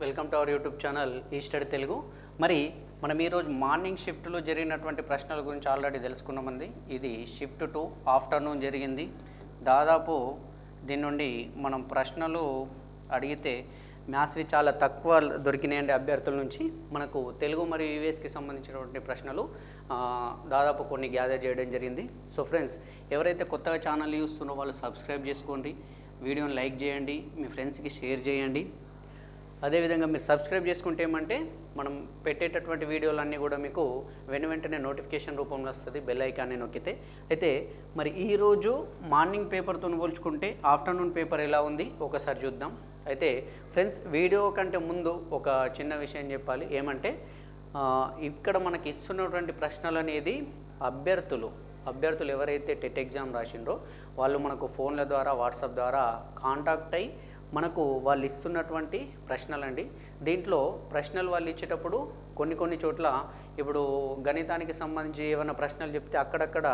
Welcome to our YouTube channel ఈస్టర్డ్ Telugu. మరి మనం ఈరోజు మార్నింగ్ షిఫ్ట్లో జరిగినటువంటి ప్రశ్నల గురించి ఆల్రెడీ తెలుసుకున్నామండి. ఇది షిఫ్ట్ టు ఆఫ్టర్నూన్ జరిగింది. దాదాపు దీని నుండి మనం ప్రశ్నలు అడిగితే మ్యాథ్స్వి చాలా తక్కువ దొరికినాయండి అభ్యర్థుల నుంచి. మనకు తెలుగు మరియు యూఎస్కి సంబంధించినటువంటి ప్రశ్నలు దాదాపు కొన్ని గ్యాదర్ చేయడం జరిగింది. సో ఫ్రెండ్స్ ఎవరైతే కొత్తగా ఛానల్ చూస్తున్నారో వాళ్ళు సబ్స్క్రైబ్ చేసుకోండి. వీడియోని లైక్ చేయండి. మీ ఫ్రెండ్స్కి షేర్ చేయండి. అదేవిధంగా మీరు సబ్స్క్రైబ్ చేసుకుంటే ఏమంటే మనం పెట్టేటటువంటి వీడియోలన్నీ కూడా మీకు వెను వెంటనే నోటిఫికేషన్ రూపంలో వస్తుంది బెల్ ఐకాన్ని నొక్కితే. అయితే మరి ఈరోజు మార్నింగ్ పేపర్తో పోల్చుకుంటే ఆఫ్టర్నూన్ పేపర్ ఎలా ఉంది? ఒకసారి చూద్దాం. అయితే ఫ్రెండ్స్ వీడియో కంటే ముందు ఒక చిన్న విషయం చెప్పాలి. ఏమంటే ఇక్కడ మనకి ఇస్తున్నటువంటి ప్రశ్నలు అనేది అభ్యర్థులు అభ్యర్థులు ఎవరైతే టెట్ ఎగ్జామ్ రాసిండ్రో వాళ్ళు మనకు ఫోన్ల ద్వారా వాట్సాప్ ద్వారా కాంటాక్ట్ అయ్యి మనకు వాళ్ళు ఇస్తున్నటువంటి ప్రశ్నలండి. దీంట్లో ప్రశ్నలు వాళ్ళు ఇచ్చేటప్పుడు కొన్ని కొన్ని చోట్ల ఇప్పుడు గణితానికి సంబంధించి ఏమైనా ప్రశ్నలు చెప్తే అక్కడక్కడ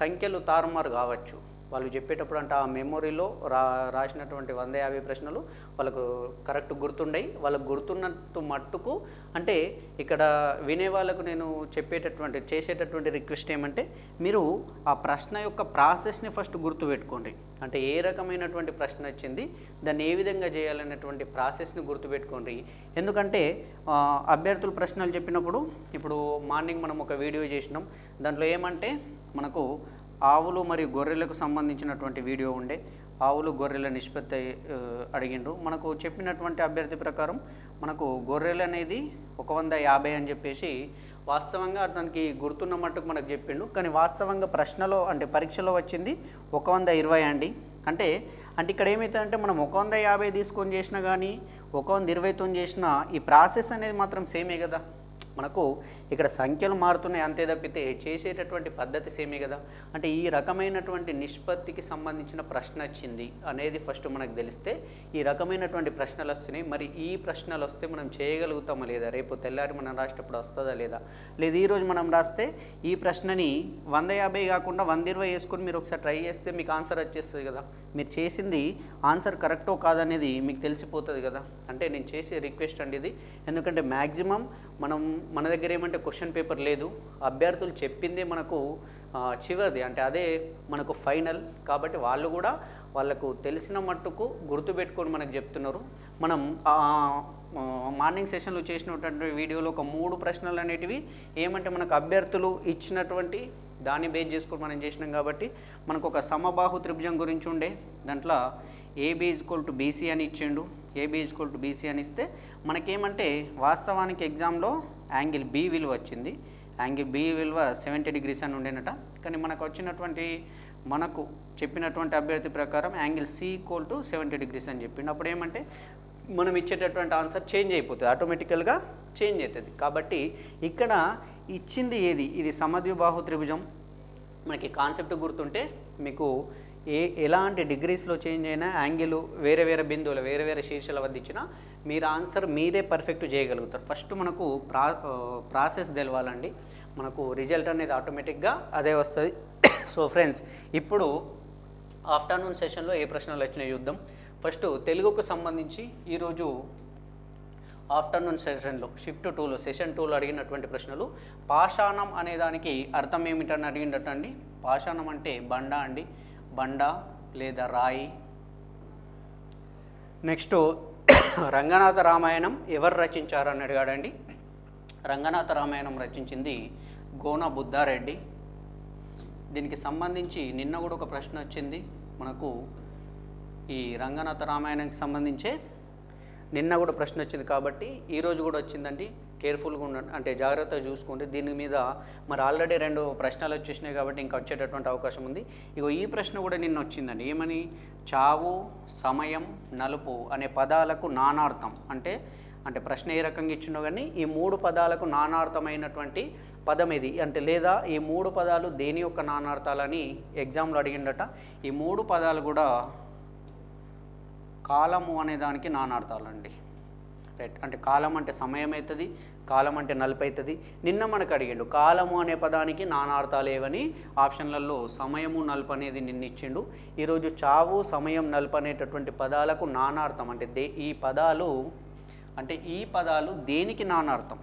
సంఖ్యలు తారుమారు కావచ్చు. వాళ్ళు చెప్పేటప్పుడు అంటే ఆ మెమొరీలో రా రాసినటువంటి వంద యాభై ప్రశ్నలు వాళ్ళకు కరెక్ట్ గుర్తుండయి వాళ్ళకు గుర్తున్నట్టు మట్టుకు అంటే ఇక్కడ వినే వాళ్ళకు నేను చెప్పేటటువంటి చేసేటటువంటి రిక్వెస్ట్ ఏమంటే మీరు ఆ ప్రశ్న యొక్క ప్రాసెస్ని ఫస్ట్ గుర్తుపెట్టుకోండి అంటే ఏ రకమైనటువంటి ప్రశ్న వచ్చింది దాన్ని ఏ విధంగా చేయాలనేటువంటి ప్రాసెస్ని గుర్తుపెట్టుకోండి ఎందుకంటే అభ్యర్థులు ప్రశ్నలు చెప్పినప్పుడు ఇప్పుడు మార్నింగ్ మనం ఒక వీడియో చేసినాం దాంట్లో ఏమంటే మనకు ఆవులు మరియు గొర్రెలకు సంబంధించినటువంటి వీడియో ఉండే. ఆవులు గొర్రెల నిష్పత్తి అడిగిండ్రు. మనకు చెప్పినటువంటి అభ్యర్థి ప్రకారం మనకు గొర్రెలు అనేది ఒక వంద యాభై అని చెప్పేసి వాస్తవంగా అతనికి గుర్తున్న మట్టుకు మనకు చెప్పిండు కానీ వాస్తవంగా ప్రశ్నలో అంటే పరీక్షలో వచ్చింది ఒక వంద ఇరవై అండి. అంటే అంటే ఇక్కడ ఏమవుతుందంటే మనం ఒక వంద యాభై తీసుకొని చేసినా కానీ ఒక వంద ఇరవైతో చేసినా ఈ ప్రాసెస్ అనేది మాత్రం సేమే కదా. మనకు ఇక్కడ సంఖ్యలు మారుతున్నాయి అంతే తప్పితే చేసేటటువంటి పద్ధతి సేమే కదా. అంటే ఈ రకమైనటువంటి నిష్పత్తికి సంబంధించిన ప్రశ్న వచ్చింది అనేది ఫస్ట్ మనకు తెలిస్తే ఈ రకమైనటువంటి ప్రశ్నలు వస్తున్నాయి. మరి ఈ ప్రశ్నలు వస్తే మనం చేయగలుగుతామా లేదా? రేపు తెల్లారి మనం రాసేటప్పుడు వస్తుందా లేదా? లేదా ఈరోజు మనం రాస్తే ఈ ప్రశ్నని వంద యాభై కాకుండా వంద ఇరవై వేసుకొని మీరు ఒకసారి ట్రై చేస్తే మీకు ఆన్సర్ వచ్చేస్తుంది కదా. మీరు చేసింది ఆన్సర్ కరెక్టో కాదనేది మీకు తెలిసిపోతుంది కదా. అంటే నేను చేసే రిక్వెస్ట్ అండి ఇది. ఎందుకంటే మ్యాక్సిమం మనం మన దగ్గర ఏమంటే క్వశ్చన్ పేపర్ లేదు. అభ్యర్థులు చెప్పిందే మనకు చివరిది. అంటే అదే మనకు ఫైనల్. కాబట్టి వాళ్ళు కూడా వాళ్ళకు తెలిసిన మట్టుకు గుర్తుపెట్టుకొని మనకు చెప్తున్నారు. మనం మార్నింగ్ సెషన్లో చేసినటువంటి వీడియోలో ఒక మూడు ప్రశ్నలు అనేటివి ఏమంటే మనకు అభ్యర్థులు ఇచ్చినటువంటి దాన్ని బేస్ చేసుకొని మనం చేసినాం కాబట్టి మనకు ఒక సమబాహు త్రిభుజం గురించి ఉండే. దాంట్లో ఏబీ ఈజ్వల్ టు బీసీ అని ఇచ్చిండు. ఏబీ ఈజ్వల్ టు బీసీ అని ఇస్తే మనకేమంటే వాస్తవానికి ఎగ్జామ్లో యాంగిల్ బి విలువ వచ్చింది. యాంగిల్ బి విలువ సెవెంటీ డిగ్రీస్ అని ఉండేనట. కానీ మనకు వచ్చినటువంటి మనకు చెప్పినటువంటి అభ్యర్థి ప్రకారం angle C equal to seventy degrees అని చెప్పిండు. అప్పుడు ఏమంటే మనం ఇచ్చేటటువంటి ఆన్సర్ చేంజ్ అయిపోతుంది. ఆటోమేటికల్గా చేంజ్ అవుతుంది కాబట్టి ఇక్కడ ఇచ్చింది ఏది? ఇది సమద్విబాహు త్రిభుజం. మనకి కాన్సెప్ట్ గుర్తుంటే మీకు ఏ ఎలాంటి డిగ్రీస్లో చేంజ్ అయినా యాంగిల్ వేరే వేరే బిందువులు వేరే వేరే శీర్షాల వద్ద ఇచ్చినా మీరు ఆన్సర్ మీరే పర్ఫెక్ట్ చేయగలుగుతారు. ఫస్ట్ మనకు ప్రా ప్రాసెస్ తెలవాలండి. మనకు రిజల్ట్ అనేది ఆటోమేటిక్గా అదే వస్తుంది. సో ఫ్రెండ్స్ ఇప్పుడు ఆఫ్టర్నూన్ సెషన్లో ఏ ప్రశ్నలు వచ్చినాయి చూద్దాం. ఫస్ట్ తెలుగుకు సంబంధించి ఈరోజు ఆఫ్టర్నూన్ సెషన్లో షిఫ్ట్ టూలో సెషన్ టూలో అడిగినటువంటి ప్రశ్నలు పాషాణం అనే దానికి అర్థం ఏమిటని అడిగిండట అండి పాషాణం అంటే బండ అండి. బండ లేదా రాయి. నెక్స్ట్ రంగనాథ రామాయణం ఎవరు రచించారు అని అడిగాడండి. రంగనాథ రామాయణం రచించింది గోన బుద్ధారెడ్డి. దీనికి సంబంధించి నిన్న కూడా ఒక ప్రశ్న వచ్చింది. మనకు ఈ రంగనాథ రామాయణానికి సంబంధించే నిన్న కూడా ప్రశ్న వచ్చింది కాబట్టి ఈరోజు కూడా వచ్చిందండి. కేర్ఫుల్గా ఉండండి అంటే జాగ్రత్తగా చూసుకోండి దీని మీద మరి ఆల్రెడీ రెండు ప్రశ్నలు వచ్చేసినాయి కాబట్టి ఇంకా వచ్చేటటువంటి అవకాశం ఉంది. ఇగో ఈ ప్రశ్న కూడా నిన్న వచ్చిందండి. ఏమని? చావు సమయం నలుపు అనే పదాలకు నానార్థం. అంటే అంటే ప్రశ్న ఏ రకంగా ఇచ్చినో కానీ ఈ మూడు పదాలకు నానార్థమైనటువంటి పదం ఇది అంటే లేదా ఈ మూడు పదాలు దేని యొక్క నానార్థాలని ఎగ్జామ్లో అడిగిండట. ఈ మూడు పదాలు కూడా కాలము అనే దానికి నానార్థాలండి. రైట్ అంటే కాలం అంటే సమయం అవుతుంది కాలం అంటే నలుపు అవుతుంది నిన్న మనకు అడిగిండు కాలము అనే పదానికి నానార్థాలు ఏవని ఆప్షన్లలో సమయము నలుపు అనేది నిన్న ఇచ్చిండు ఈరోజు చావు సమయం నలుపు అనేటటువంటి పదాలకు నానార్థం. అంటే దే ఈ పదాలు అంటే ఈ పదాలు దేనికి నానార్థం?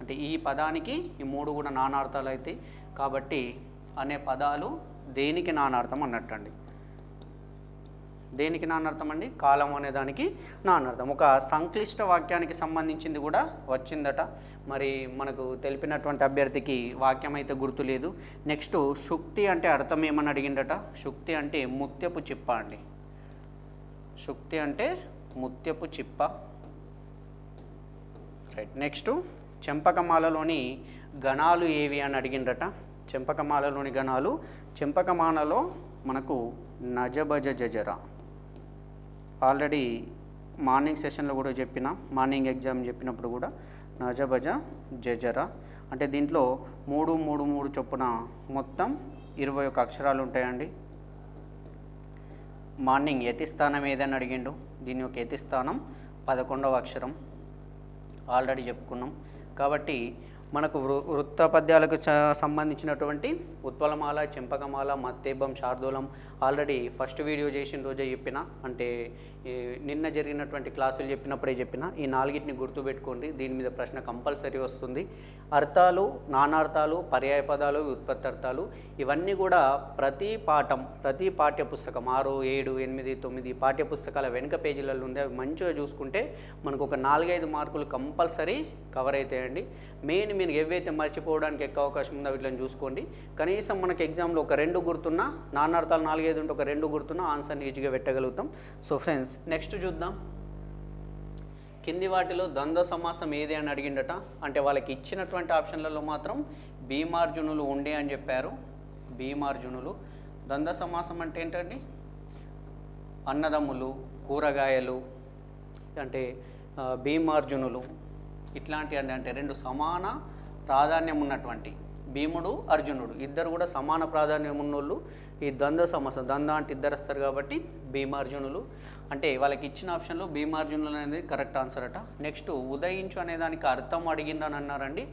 అంటే ఈ పదానికి ఈ మూడు కూడా నానార్థాలు అవుతాయి కాబట్టి అనే పదాలు దేనికి నానార్థం అన్నట్టండి. దేనికి నానర్థం అండి? కాలం అనే దానికి నానర్థం ఒక సంక్లిష్ట వాక్యానికి సంబంధించింది కూడా వచ్చిందట. మరి మనకు తెలిపినటువంటి అభ్యర్థికి వాక్యం అయితే గుర్తులేదు నెక్స్ట్ శుక్తి అంటే అర్థం ఏమని అడిగిందట? శుక్తి అంటే ముత్యపు చిప్ప అండి. శుక్తి అంటే ముత్యపు చిప్ప. రైట్ నెక్స్ట్ చెంపకమాలలోని గణాలు ఏవి అని అడిగిండట చెంపకమాలలోని గణాలు చెంపకమాలలో మనకు నజబజ జజరా. ఆల్రెడీ మార్నింగ్ సెషన్లో కూడా చెప్పిన మార్నింగ్ ఎగ్జామ్ చెప్పినప్పుడు కూడా నజబజ జజరా అంటే దీంట్లో మూడు మూడు మూడు చొప్పున మొత్తం ఇరవై ఒక అక్షరాలు ఉంటాయండి. మార్నింగ్ యతిస్థానం ఏదని అడిగిండు. దీని యొక్క యతిస్థానం పదకొండవ అక్షరం. ఆల్రెడీ చెప్పుకున్నాం. కాబట్టి మనకు వృ వృత్త పద్యాలకు చ సంబంధించినటువంటి ఉత్పలమాల చెంపకమాల మత్తేబం శార్దూలం ఆల్రెడీ ఫస్ట్ వీడియో చేసిన రోజే చెప్పిన. అంటే నిన్న జరిగినటువంటి క్లాసులు చెప్పినప్పుడే చెప్పిన. ఈ నాలుగిటిని గుర్తుపెట్టుకోండి. దీని మీద ప్రశ్న కంపల్సరీ వస్తుంది. అర్థాలు నానార్థాలు పర్యాయ పదాలు ఉత్పత్తి అర్థాలు ఇవన్నీ కూడా ప్రతి పాఠం ప్రతి పాఠ్య పుస్తకం ఆరు ఏడు ఎనిమిది తొమ్మిది పాఠ్యపుస్తకాల వెనుక పేజీలలో ఉంది అవి మంచిగా చూసుకుంటే మనకు ఒక నాలుగైదు మార్కులు కంపల్సరీ కవర్ అవుతాయండి. మెయిన్ మీరు ఏవైతే మర్చిపోవడానికి ఎక్కువ అవకాశం ఉందో వీటిని చూసుకోండి. కనీసం మనకి ఎగ్జామ్లో ఒక రెండు గుర్తున్నా నాన్నర్థాలు నాలుగైదు ఉంటే ఒక రెండు గుర్తున్నా ఆన్సర్ని ఈజీగా పెట్టగలుగుతాం. సో ఫ్రెండ్స్ నెక్స్ట్ చూద్దాం. కింది వాటిలో ద్వంద్వ సమాసం ఏది అని అడిగిండట. అంటే వాళ్ళకి ఇచ్చినటువంటి ఆప్షన్లలో మాత్రం భీమార్జునులు ఉండే అని చెప్పారు. భీమార్జునులు. ద్వంద్వ సమాసం అంటే ఏంటండి? అన్నదమ్ములు కూరగాయలు అంటే భీమార్జునులు. ఇట్లాంటి అంటే రెండు సమాన ప్రాధాన్యం ఉన్నటువంటి భీముడు అర్జునుడు. ఇద్దరు కూడా సమాన ప్రాధాన్యం ఉన్నోళ్ళు ఈ ద్వంద్వ సమస్య ద్వంద్వ అంటే ఇద్దరు వస్తారు కాబట్టి భీమార్జునులు అంటే వాళ్ళకి ఇచ్చిన ఆప్షన్లో భీమార్జునులు అనేది కరెక్ట్ ఆన్సర్ అట. నెక్స్ట్ ఉదయించు అనే దానికి అర్థం అడిగిందని అన్నారండి.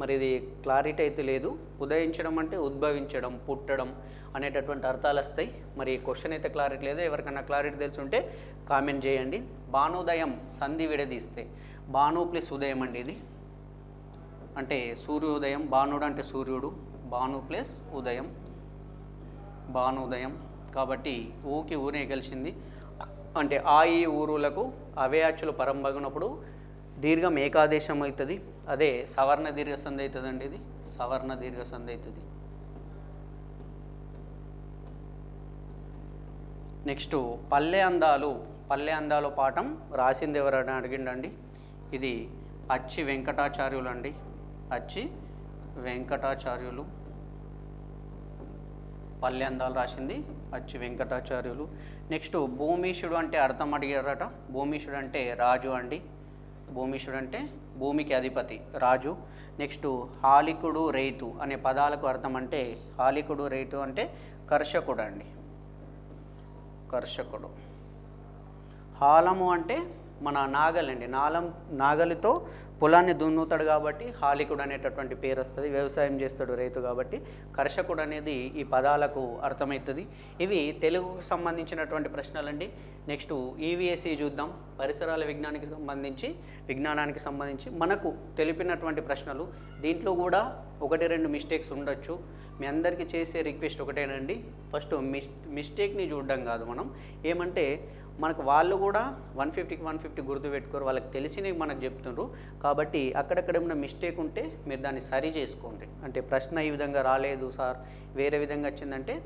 మరి ఇది క్లారిటీ అయితే లేదు. ఉదయించడం అంటే ఉద్భవించడం పుట్టడం అనేటటువంటి అర్థాలు వస్తాయి. మరి క్వశ్చన్ అయితే క్లారిటీ లేదు? ఎవరికైనా క్లారిటీ తెలిసి ఉంటే కామెంట్ చేయండి. భానోదయం సంధి విడదీస్తే. భాను ప్లస్ ఉదయం అండి ఇది. అంటే సూర్యోదయం భానుడు అంటే సూర్యుడు భాను ప్లస్ ఉదయం. భానుదయం కాబట్టి ఊకి ఊరే కలిసింది. అంటే ఆ ఈ ఊరులకు అవే అచ్చులు పరంబగినప్పుడు దీర్ఘం ఏకాదేశం అవుతుంది. అదే సవర్ణ దీర్ఘ సంధి అవుతుందండి ఇది. సవర్ణ దీర్ఘ సంధి అవుతుంది. నెక్స్ట్ పల్లె అందాలు. పల్లె అందాలు పాఠం రాసింది ఎవరని అడిగిండండి. ఇది అచ్చి వెంకటాచార్యులు అండి అచ్చి వెంకటాచార్యులు. పల్లె అందాలు రాసింది అచ్చి వెంకటాచార్యులు. నెక్స్ట్ భూమీషుడు అంటే అర్థం అడిగారట. భూమీషుడు అంటే రాజు అండి. భూమీషుడు అంటే భూమికి అధిపతి రాజు. నెక్స్ట్ హాలికుడు రైతు అనే పదాలకు అర్థం అంటే హాలికుడు రైతు అంటే కర్షకుడు అండి. కర్షకుడు. హాలము అంటే మన నాగలండి నాలం నాగలితో పొలాన్ని దున్నుతాడు కాబట్టి హాలికుడు అనేటటువంటి పేరు వస్తుంది. వ్యవసాయం చేస్తాడు రైతు కాబట్టి కర్షకుడు అనేది ఈ పదాలకు అర్థమవుతుంది. ఇవి తెలుగుకు సంబంధించినటువంటి ప్రశ్నలండి. నెక్స్ట్ ఈవీఎస్ఈ చూద్దాం. పరిసరాల విజ్ఞానానికి సంబంధించి విజ్ఞానానికి సంబంధించి మనకు తెలిపినటువంటి ప్రశ్నలు. దీంట్లో కూడా ఒకటి రెండు మిస్టేక్స్ ఉండొచ్చు. మీ అందరికీ చేసే రిక్వెస్ట్ ఒకటేనండి. ఫస్ట్ మిస్ మిస్టేక్ని చూడడం కాదు మనం. ఏమంటే మనకు వాళ్ళు కూడా వన్ ఫిఫ్టీకి వన్ ఫిఫ్టీ గుర్తు పెట్టుకోరు వాళ్ళకి తెలిసినవి మనకు చెప్తున్నారు కాబట్టి అక్కడక్కడ ఏమైనా మిస్టేక్ ఉంటే మీరు దాన్ని సరి చేసుకోండి. అంటే ప్రశ్న ఈ విధంగా రాలేదు సార్ వేరే విధంగా వచ్చిందంటే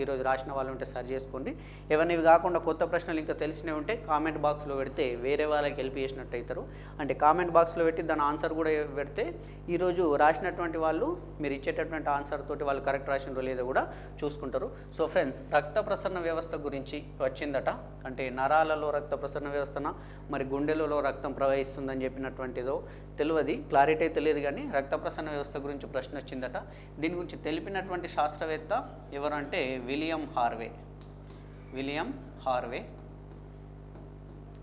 ఈరోజు రాసిన వాళ్ళు ఉంటే సరి చేసుకోండి. ఎవరిని ఇవి కాకుండా కొత్త ప్రశ్నలు ఇంకా తెలిసినవి ఉంటే కామెంట్ బాక్స్లో పెడితే వేరే వాళ్ళకి హెల్ప్ చేసినట్టు అవుతారు. అంటే కామెంట్ బాక్స్లో పెట్టి దాని ఆన్సర్ కూడా పెడితే ఈరోజు రాసినటువంటి వాళ్ళు మీరు ఇచ్చేటటువంటి ఆన్సర్ తోటి వాళ్ళు కరెక్ట్ రాసినారో లేదో కూడా చూసుకుంటారు. సో ఫ్రెండ్స్ రక్త ప్రసరణ వ్యవస్థ గురించి వచ్చిందట. అంటే నరాలలో రక్త ప్రసరణ వ్యవస్థన? మరి గుండెలలో రక్తం ప్రవహిస్తుందని చెప్పినటువంటిదో తెలియదు. క్లారిటీ తెలియదు కానీ రక్త ప్రసరణ వ్యవస్థ గురించి ప్రశ్న వచ్చిందట. దీని గురించి తెలిపినటువంటి శాస్త్రవేత్త ఎవరంటే William Harvey. William Harvey.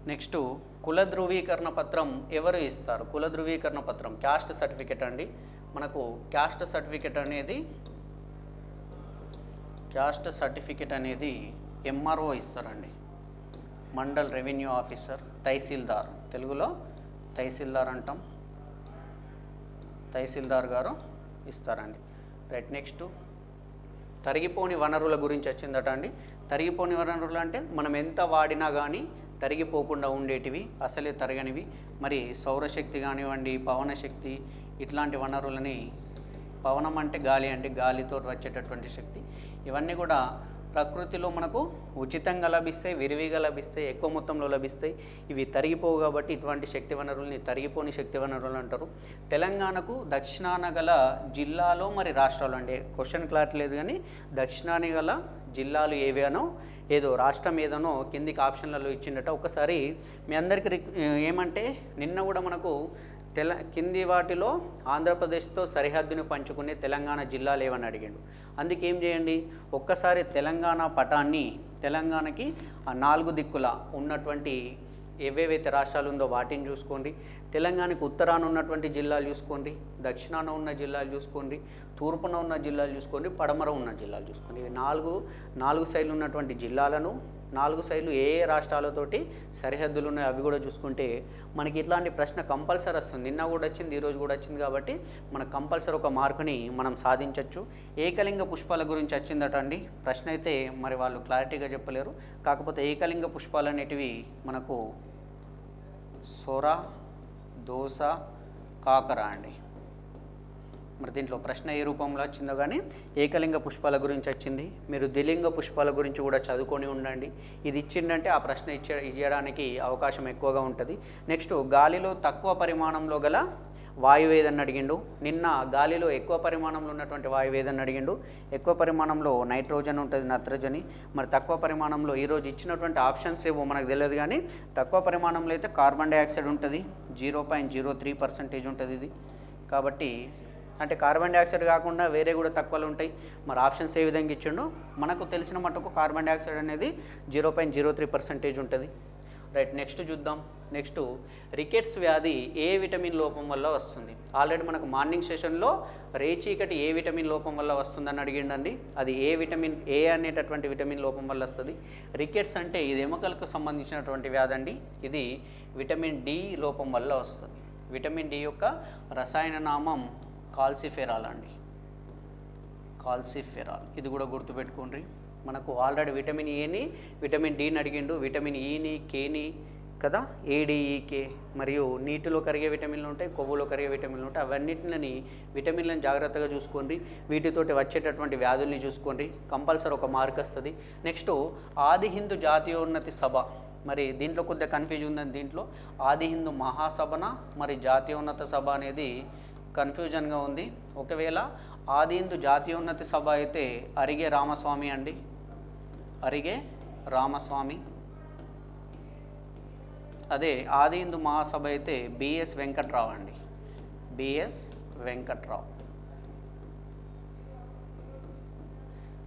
Next కుల ధృవీకరణ పత్రం ఎవరు ఇస్తారు? కుల ధృవీకరణ పత్రం క్యాస్ట్ సర్టిఫికెట్ అండి. మనకు క్యాస్ట్ సర్టిఫికెట్ అనేది క్యాస్ట్ సర్టిఫికెట్ అనేది ఎంఆర్ఓ ఇస్తారండి. Mandal revenue officer tahsildar. తెలుగులో తహసీల్దార్ అంటాం. తహసీల్దార్ గారు ఇస్తారండి. రైట్ నెక్స్ట్ తరిగిపోని వనరుల గురించి వచ్చిందట అండి. తరిగిపోని వనరులు అంటే మనం ఎంత వాడినా కానీ తరిగిపోకుండా ఉండేటివి అసలే తరగనివి. మరి సౌరశక్తి కానివ్వండి పవనశక్తి ఇట్లాంటి వనరులని పవనం అంటే గాలి అంటే గాలితో వచ్చేటటువంటి శక్తి. ఇవన్నీ కూడా ప్రకృతిలో మనకు ఉచితంగా లభిస్తాయి విరివిగా లభిస్తాయి ఎక్కువ మొత్తంలో లభిస్తాయి. ఇవి తరిగిపోవు కాబట్టి ఇటువంటి శక్తి వనరుల్ని తరిగిపోని శక్తి వనరులు అంటారు. తెలంగాణకు దక్షిణాన గల జిల్లాలో మరి రాష్ట్రాలు అంటే క్వశ్చన్ క్లారిటీ లేదు కానీ దక్షిణాని గల జిల్లాలు ఏవేనో ఏదో రాష్ట్రం ఏదనో కిందికి ఆప్షన్లలో ఇచ్చిండట. ఒకసారి మీ అందరికీ రిక్- ఏమంటే నిన్న కూడా మనకు తెల కింది వాటిలో ఆంధ్రప్రదేశ్తో సరిహద్దును పంచుకునే తెలంగాణ జిల్లాలు ఏమని అడిగాడు. అందుకే ఏం చేయండి? ఒక్కసారి తెలంగాణ పటాన్ని తెలంగాణకి ఆ నాలుగు దిక్కుల ఉన్నటువంటి ఏవేవైతే రాష్ట్రాలు ఉందో వాటిని చూసుకోండి. తెలంగాణకు ఉత్తరాన ఉన్నటువంటి జిల్లాలు చూసుకోండి. దక్షిణాన ఉన్న జిల్లాలు చూసుకోండి. తూర్పున ఉన్న జిల్లాలు చూసుకోండి. పడమర ఉన్న జిల్లాలు చూసుకోండి. నాలుగు నాలుగు సైడ్లు ఉన్నటువంటి జిల్లాలను నాలుగు సైడ్లు ఏ ఏ రాష్ట్రాలతోటి సరిహద్దులు ఉన్నాయో అవి కూడా చూసుకుంటే మనకి ఇట్లాంటి ప్రశ్న కంపల్సరీ వస్తుంది. నిన్న కూడా వచ్చింది ఈరోజు కూడా వచ్చింది కాబట్టి మనకు కంపల్సరీ ఒక మార్కుని మనం సాధించవచ్చు ఏకలింగ పుష్పాల గురించి వచ్చిందట అండి. ప్రశ్న అయితే మరి వాళ్ళు క్లారిటీగా చెప్పలేరు. కాకపోతే ఏకలింగ పుష్పాలు అనేటివి మనకు సొర దోస కాకర అండి. మరి దీంట్లో ప్రశ్న ఏ రూపంలో వచ్చిందో కానీ ఏకలింగ పుష్పాల గురించి వచ్చింది. మీరు ద్విలింగ పుష్పాల గురించి కూడా చదువుకొని ఉండండి. ఇది ఇచ్చిందంటే ఆ ప్రశ్న ఇచ్చే ఇవ్వడానికి అవకాశం ఎక్కువగా ఉంటుంది. నెక్స్ట్ గాలిలో తక్కువ పరిమాణంలో గల వాయువు ఏదని అడిగిండు. నిన్న గాలిలో ఎక్కువ పరిమాణంలో ఉన్నటువంటి వాయువు ఏదని అడిగిండు. ఎక్కువ పరిమాణంలో నైట్రోజన్ ఉంటుంది నత్రజని. మరి తక్కువ పరిమాణంలో ఈరోజు ఇచ్చినటువంటి ఆప్షన్స్ ఏవో మనకు తెలియదు కానీ తక్కువ పరిమాణంలో అయితే కార్బన్ డైఆక్సైడ్ ఉంటుంది. Zero point zero three percentage ఉంటుంది ఇది. కాబట్టి అంటే కార్బన్ డైఆక్సైడ్ కాకుండా వేరే కూడా తక్కువలు ఉంటాయి. మరి ఆప్షన్స్ ఏ విధంగా ఇచ్చిండో మనకు తెలిసిన మటుకు కార్బన్ డైఆక్సైడ్ అనేది zero point zero three percentage ఉంటుంది. రైట్ నెక్స్ట్ చూద్దాం. నెక్స్ట్ రికెట్స్ వ్యాధి ఏ విటమిన్ లోపం వల్ల వస్తుంది? ఆల్రెడీ మనకు మార్నింగ్ సెషన్లో రేచీకటి ఏ విటమిన్ లోపం వల్ల వస్తుందని అడిగిండండి. అది ఏ విటమిన్ ఏ అనేటటువంటి విటమిన్ లోపం వల్ల వస్తుంది? రికెట్స్ అంటే ఇది ఎముకలకు సంబంధించినటువంటి వ్యాధి అండి ఇది విటమిన్ డి లోపం వల్ల వస్తుంది. విటమిన్ డి యొక్క రసాయన నామం కాల్సిఫెరాల్ అండి కాల్సిఫెరాల్. ఇది కూడా గుర్తుపెట్టుకోండి. మనకు ఆల్రెడీ విటమిన్ ఏని విటమిన్ డిని అడిగిండు విటమిన్ ఈని కేని కదా ఏడిఈకే. మరియు నీటిలో కరిగే విటమిన్లు ఉంటాయి కొవ్వులో కరిగే విటమిన్లు ఉంటాయి. అవన్నిటిని విటమిన్లను జాగ్రత్తగా చూసుకోండి. వీటితోటి వచ్చేటటువంటి వ్యాధుల్ని చూసుకోండి. కంపల్సరీ ఒక మార్క్ వస్తుంది. నెక్స్ట్ ఆది హిందూ జాతీయోన్నతి సభ. మరి దీంట్లో కొద్దిగా కన్ఫ్యూజ్ ఉందని దీంట్లో. ఆది హిందూ మహాసభన? మరి జాతీయోన్నత సభ అనేది కన్ఫ్యూజన్గా ఉంది. ఒకవేళ ఆది జాతీయోన్నతి సభ అయితే అరిగే రామస్వామి అండి. అరిగే రామస్వామి. అదే ఆదిందు మహాసభ అయితే బిఎస్ వెంకట్రావు అండి. BS Venkatrao.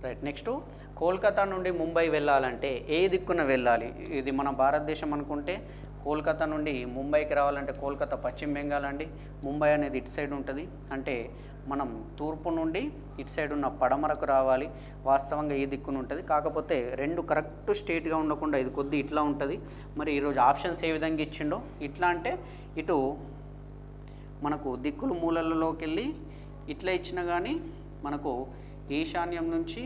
Right next Kolkata నుండి ముంబై వెళ్ళాలంటే ఏ దిక్కున వెళ్ళాలి? ఇది మన భారతదేశం అనుకుంటే కోల్కతా నుండి ముంబైకి రావాలంటే కోల్కతా పశ్చిమ బెంగాల్ అండి. ముంబై అనేది ఇటు సైడ్ ఉంటుంది. అంటే మనం తూర్పు నుండి ఇటు సైడ్ ఉన్న పడమరకు రావాలి. వాస్తవంగా ఈ దిక్కున ఉంటుంది. కాకపోతే రెండు కరెక్ట్ స్టేట్గా ఉండకుండా ఇది కొద్ది ఇట్లా ఉంటుంది. మరి ఈరోజు ఆప్షన్స్ ఏ విధంగా ఇచ్చిండో ఇట్లా అంటే ఇటు మనకు దిక్కులు మూలలలోకి వెళ్ళి ఇట్లా ఇచ్చినా కానీ మనకు ఈశాన్యం నుంచి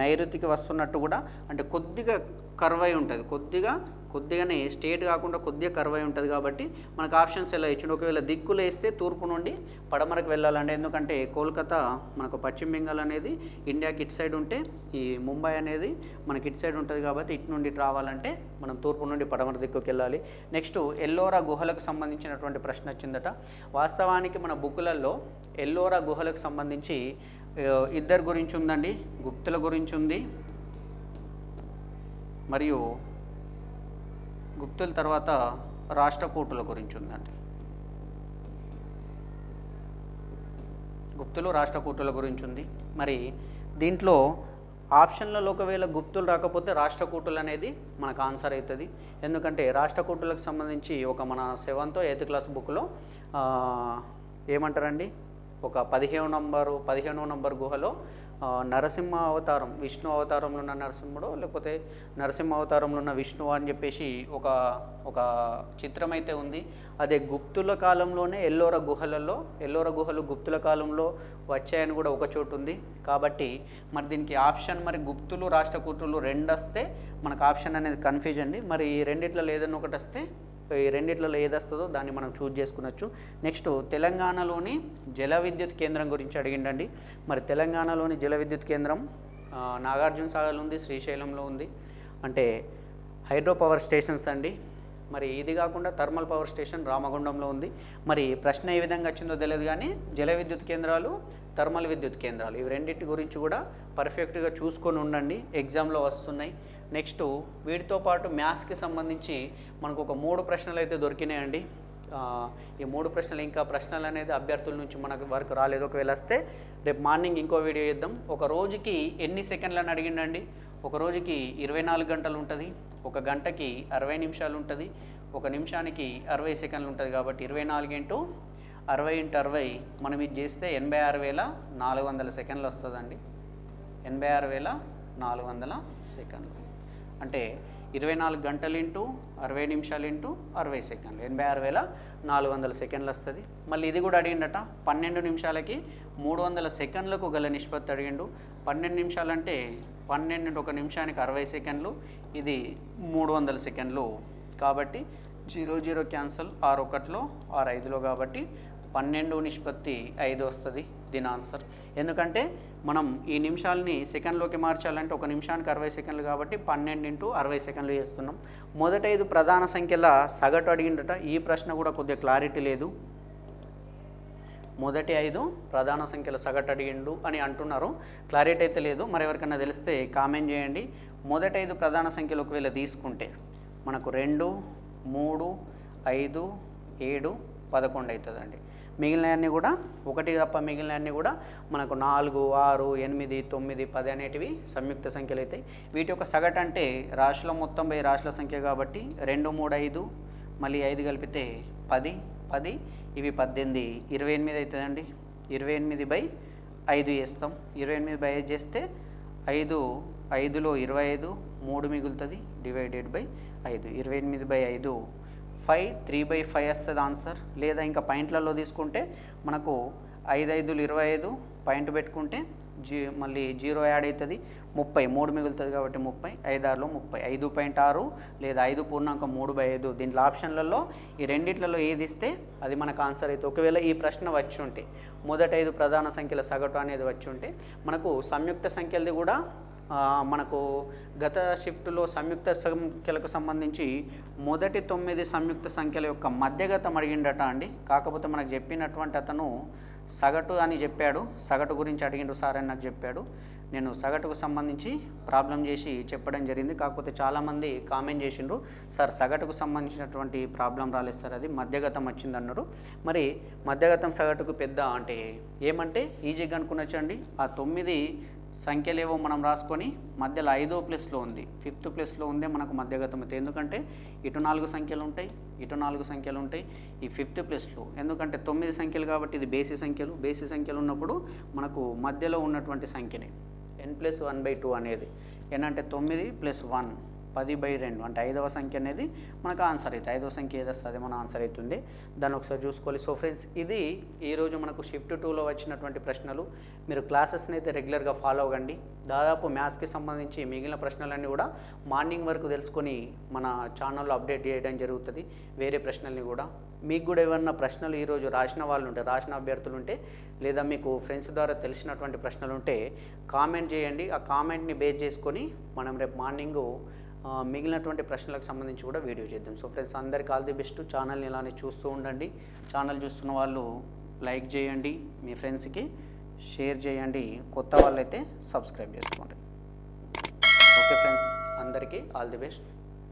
నైరుతికి వస్తున్నట్టు కూడా అంటే కొద్దిగా కర్వ్ అయి ఉంటుంది. కొద్దిగా కొద్దిగానే స్టేట్ కాకుండా కొద్దిగా కర్వ్ అయి ఉంటుంది కాబట్టి మనకు ఆప్షన్స్ ఎలా ఇచ్చిండు? ఒకవేళ దిక్కులు వేస్తే తూర్పు నుండి పడమరకు వెళ్ళాలంటే ఎందుకంటే కోల్కతా మనకు పశ్చిమ బెంగాల్ అనేది ఇండియాకి ఇటు సైడ్ ఉంటే ఈ ముంబై అనేది మనకి ఇటు సైడ్ ఉంటుంది కాబట్టి ఇటు నుండి రావాలంటే మనం తూర్పు నుండి పడమర దిక్కుకి వెళ్ళాలి. నెక్స్ట్ ఎల్లోరా గుహలకు సంబంధించినటువంటి ప్రశ్న వచ్చిందట. వాస్తవానికి మన బుక్కులలో ఎల్లోరా గుహలకు సంబంధించి ఇద్దరు గురించి ఉందండి. గుప్తుల గురించి ఉంది. మరియు గుప్తుల తర్వాత రాష్ట్రకూటుల గురించి ఉందండి. గుప్తులు రాష్ట్రకూటుల గురించి ఉంది. మరి దీంట్లో ఆప్షన్లలో ఒకవేళ గుప్తులు రాకపోతే రాష్ట్రకూటులు అనేది మనకు ఆన్సర్ అవుతుంది. ఎందుకంటే రాష్ట్రకూటులకు సంబంధించి ఒక మన సెవెంత్ ఎయిత్ క్లాస్ బుక్లో ఏమంటారండి? ఒక పదిహేను నంబరు పదిహేనో నంబర్ గుహలో నరసింహ అవతారం విష్ణు అవతారంలో ఉన్న నరసింహుడు లేకపోతే నరసింహ అవతారంలో ఉన్న విష్ణువు అని చెప్పేసి ఒక ఒక చిత్రం అయితే ఉంది. అదే గుప్తుల కాలంలోనే ఎల్లోర గుహలలో ఎల్లోర గుహలు గుప్తుల కాలంలో వచ్చాయని కూడా ఒక చోటు ఉంది. కాబట్టి మరి దీనికి ఆప్షన్ మరి గుప్తులు రాష్ట్రకూటులు రెండు వస్తే మనకు ఆప్షన్ అనేది కన్ఫ్యూజ్ అండి. మరి ఈ రెండిట్లో ఏదైనా ఒకటి వస్తే ఈ రెండిట్లలో ఏది వస్తుందో దాన్ని మనం చూజ్ చేసుకునొచ్చు. నెక్స్ట్ తెలంగాణలోని జల విద్యుత్ కేంద్రం గురించి అడిగిండండి. మరి తెలంగాణలోని జల విద్యుత్ కేంద్రం నాగార్జున సాగర్లో ఉంది శ్రీశైలంలో ఉంది. అంటే హైడ్రో పవర్ స్టేషన్స్ అండి. మరి ఇది కాకుండా థర్మల్ పవర్ స్టేషన్ రామగుండంలో ఉంది. మరి ప్రశ్న ఏ విధంగా వచ్చిందో తెలియదు కానీ జల విద్యుత్ కేంద్రాలు థర్మల్ విద్యుత్ కేంద్రాలు ఇవి రెండింటి గురించి కూడా పర్ఫెక్ట్గా చూసుకొని ఉండండి. ఎగ్జామ్లో వస్తున్నాయి. నెక్స్ట్ వీటితో పాటు మ్యాథ్స్కి సంబంధించి మనకు ఒక మూడు ప్రశ్నలు అయితే దొరికినాయండి ఈ మూడు ప్రశ్నలు ఇంకా ప్రశ్నలు అనేది అభ్యర్థుల నుంచి మనకు వరకు రాలేదు. ఒకవేళ వస్తే రేపు మార్నింగ్ ఇంకో వీడియో ఇద్దాం ఒక రోజుకి ఎన్ని సెకండ్లని అడిగిండండి? ఒక రోజుకి ఇరవై నాలుగు గంటలు ఉంటుంది. ఒక గంటకి అరవై నిమిషాలు ఉంటుంది. ఒక నిమిషానికి అరవై సెకండ్లు ఉంటుంది కాబట్టి ఇరవై నాలుగు ఇంటూ అరవై ఇంటూ అరవై మనం ఇది చేస్తే ఎనభై ఆరు వేల నాలుగు వందల సెకండ్లు వస్తుందండి. ఎనభై ఆరు వేల నాలుగు వందల సెకండ్లు. అంటే ఇరవై నాలుగు గంటలు ఇంటూ అరవై నిమిషాలు ఇంటూ అరవై సెకండ్లు. ఎనభై ఆరు వేల నాలుగు వందల సెకండ్లు వస్తుంది. మళ్ళీ ఇది కూడా అడిగిండట పన్నెండు నిమిషాలకి మూడు వందల సెకండ్లకు గల నిష్పత్తి అడిగిండు. పన్నెండు నిమిషాలంటే పన్నెండు ఒక నిమిషానికి అరవై సెకండ్లు ఇది మూడు వందల సెకండ్లు. కాబట్టి జీరో జీరో క్యాన్సల్ ఆరు ఒకటిలో ఆరు ఐదులో కాబట్టి పన్నెండు నిష్పత్తి ఐదు వస్తుంది. దీని ఆన్సర్. ఎందుకంటే మనం ఈ నిమిషాలని సెకండ్లోకి మార్చాలంటే ఒక నిమిషానికి అరవై సెకండ్లు కాబట్టి పన్నెండు ఇంటూ అరవై సెకండ్లు చేస్తున్నాం. మొదట ఐదు ప్రధాన సంఖ్యల సగటు అడిగిందట ఈ ప్రశ్న కూడా కొద్దిగా క్లారిటీ లేదు. మొదటి ఐదు ప్రధాన సంఖ్యల సగటు అడిగిండు అని అంటున్నారు. క్లారిటీ అయితే లేదు. మరి తెలిస్తే కామెంట్ చేయండి. మొదటి ఐదు ప్రధాన సంఖ్యలు ఒకవేళ తీసుకుంటే మనకు రెండు మూడు ఐదు ఏడు పదకొండు అవుతుందండి మిగిలినవన్నీ కూడా ఒకటి తప్ప మిగిలినవన్నీ కూడా మనకు నాలుగు ఆరు ఎనిమిది తొమ్మిది పది అనేటివి సంయుక్త సంఖ్యలు అవుతాయి వీటి యొక్క సగటు అంటే రాశుల మొత్తం బై రాశుల సంఖ్య కాబట్టి రెండు మూడు ఐదు మళ్ళీ ఐదు కలిపితే పది పది ఇవి పద్దెనిమిది ఇరవై ఎనిమిది అవుతుందండి ఇరవై ఎనిమిది బై ఐదు చేస్తాం. ఇరవై ఎనిమిది బై ఐదు చేస్తే ఐదు ఐదులో ఇరవై ఐదు మూడు మిగులుతుంది డివైడెడ్ బై ఐదు. ఇరవై ఎనిమిది బై ఐదు ఫైవ్ త్రీ బై ఫైవ్ వస్తుంది ఆన్సర్ లేదా ఇంకా పాయింట్లలో తీసుకుంటే మనకు ఐదు ఐదులు ఇరవై ఐదు పాయింట్ పెట్టుకుంటే జీ మళ్ళీ జీరో యాడ్ అవుతుంది ముప్పై మూడు మిగులుతుంది కాబట్టి ముప్పై ఐదు ఆరులో ముప్పై. ఐదు పాయింట్ ఆరు లేదా ఐదు పూర్ణాంకం మూడు బై ఐదు. దీంట్లో ఆప్షన్లలో ఈ రెండిట్లలో ఏది ఇస్తే అది మనకు ఆన్సర్ అవుతుంది ఒకవేళ ఈ ప్రశ్న వచ్చి ఉంటే మొదట ఐదు ప్రధాన సంఖ్యల సగటు అనేది వచ్చి ఉంటే మనకు సంయుక్త సంఖ్యలది కూడా మనకు గత షిఫ్ట్లో సంయుక్త సంఖ్యలకు సంబంధించి మొదటి తొమ్మిది సంయుక్త సంఖ్యల యొక్క మధ్యగతం అడిగిండట అండి. కాకపోతే మనకు చెప్పినటువంటి అతను సగటు అని చెప్పాడు. సగటు గురించి అడిగిండు సార్ అని నాకు చెప్పాడు. నేను సగటుకు సంబంధించి ప్రాబ్లం చేసి చెప్పడం జరిగింది. కాకపోతే చాలామంది కామెంట్ చేసిండ్రు సార్ సగటుకు సంబంధించినటువంటి ప్రాబ్లం రాలేదు సార్ అది మధ్యగతం వచ్చింది అన్నారు. మరి మధ్యగతం సగటుకు పెద్ద అంటే ఏమంటే ఈజీగా అనుకునొచ్చండి. ఆ తొమ్మిది సంఖ్యలేవో మనం రాసుకొని మధ్యలో ఐదో ప్లేస్లో ఉంది ఫిఫ్త్ ప్లేస్లో ఉందే మనకు మధ్యగతం అయితే ఎందుకంటే ఇటు నాలుగు సంఖ్యలు ఉంటాయి ఇటు నాలుగు సంఖ్యలు ఉంటాయి ఈ ఫిఫ్త్ ప్లేస్లో. ఎందుకంటే తొమ్మిది సంఖ్యలు కాబట్టి ఇది బేసి సంఖ్యలు. బేసి సంఖ్యలు ఉన్నప్పుడు మనకు మధ్యలో ఉన్నటువంటి సంఖ్యనే. N plus one by two అనేది. ఏంటంటే తొమ్మిది ప్లస్ వన్. పది బై రెండు అంటే ఐదవ సంఖ్య అనేది మనకు ఆన్సర్ అవుతుంది. ఐదవ సంఖ్య ఏది వస్తుంది? మన ఆన్సర్ అవుతుంది. దాన్ని ఒకసారి చూసుకోవాలి. సో ఫ్రెండ్స్ ఇది ఈరోజు మనకు షిఫ్ట్ టూలో వచ్చినటువంటి ప్రశ్నలు. మీరు క్లాసెస్ని అయితే రెగ్యులర్గా ఫాలో అవ్వండి. దాదాపు మ్యాథ్స్కి సంబంధించి మిగిలిన ప్రశ్నలన్నీ కూడా మార్నింగ్ వరకు తెలుసుకొని మన ఛానల్లో అప్డేట్ చేయడం జరుగుతుంది. వేరే ప్రశ్నల్ని కూడా. మీకు కూడా ఏమన్నా ప్రశ్నలు ఈరోజు రాసిన వాళ్ళు ఉంటే రాసిన అభ్యర్థులు ఉంటే లేదా మీకు ఫ్రెండ్స్ ద్వారా తెలిసినటువంటి ప్రశ్నలు ఉంటే కామెంట్ చేయండి. ఆ కామెంట్ని బేస్ చేసుకొని మనం రేపు మార్నింగు మిగిలినటువంటి ప్రశ్నలకు సంబంధించి కూడా వీడియో చేద్దాం. సో ఫ్రెండ్స్ అందరికీ ఆల్ ది బెస్ట్. ఛానల్ని ఇలానే చూస్తూ ఉండండి. ఛానల్ చూస్తున్న వాళ్ళు లైక్ చేయండి మీ ఫ్రెండ్స్కి షేర్ చేయండి. కొత్త వాళ్ళైతే సబ్స్క్రైబ్ చేసుకోండి. ఓకే ఫ్రెండ్స్ అందరికీ ఆల్ ది బెస్ట్.